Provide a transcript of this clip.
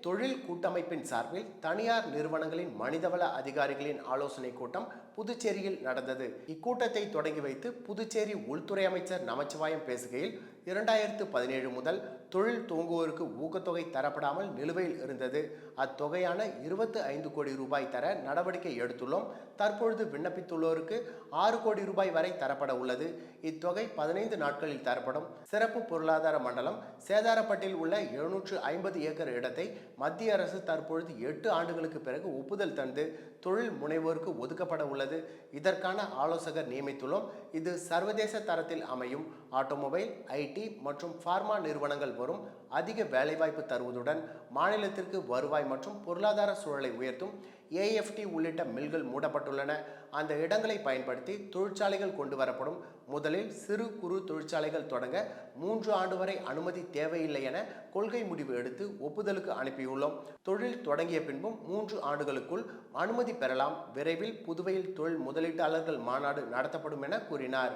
தொழில் கூட்டமைப்பின் சார்பில் தனியார் நிறுவனங்களின் மனிதவள அதிகாரிகளின் ஆலோசனை கூட்டம் புதுச்சேரியில் நடந்தது. இக்கூட்டத்தை தொடங்கி வைத்து புதுச்சேரி உள்துறை அமைச்சர் நமச்சிவாயம் பேசுகையில் இரண்டாயிரத்து பதினேழு முதல் தொழில் துவங்குவோருக்கு ஊக்கத்தொகை தரப்படாமல் நிலுவையில் இருந்தது. அத்தொகையான இருபத்து ஐந்து கோடி ரூபாய் தர நடவடிக்கை எடுத்துள்ளோம். தற்பொழுது விண்ணப்பித்துள்ளோருக்கு ஆறு கோடி ரூபாய் வரை தரப்பட உள்ளது. இத்தொகை பதினைந்து நாட்களில் தரப்படும். சிறப்பு பொருளாதார மண்டலம் சேதாரப்பட்டில் உள்ள எழுநூற்று ஐம்பது ஏக்கர் இடத்தை மத்திய அரசு தற்பொழுது எட்டு ஆண்டுகளுக்கு பிறகு ஒப்புதல் தந்து தொழில் முனைவோருக்கு ஒதுக்கப்பட உள்ளது. இதற்கான ஆலோசகர் நியமித்துள்ளோம். இது சர்வதேச தரத்தில் அமையும். ஆட்டோமொபைல் ஐடி மற்றும் ஃபார்மா நிறுவனங்கள் வரும் அதிக வேலைவாய்ப்பு தருவதுடன் மாநிலத்திற்கு வருவாய் மற்றும் பொருளாதார சூழலை உயர்த்தும். ஏஎஃப்டி உள்ளிட்ட மில்கள் மூடப்பட்டுள்ளன. அந்த இடங்களை பயன்படுத்தி தொழிற்சாலைகள் கொண்டு வரப்படும் முதலில் சிறு குறு தொழிற்சாலைகள் தொடங்க மூன்று ஆண்டு வரை அனுமதி தேவையில்லை என கொள்கை முடிவு எடுத்து ஒப்புதலுக்கு அனுப்பியுள்ளோம். தொழில் தொடங்கிய பின்பும் மூன்று ஆண்டுகளுக்குள் அனுமதி பெறலாம். விரைவில் புதுவையில் தொழில் முதலீட்டாளர்கள் மாநாடு நடத்தப்படும் என கூறினார்.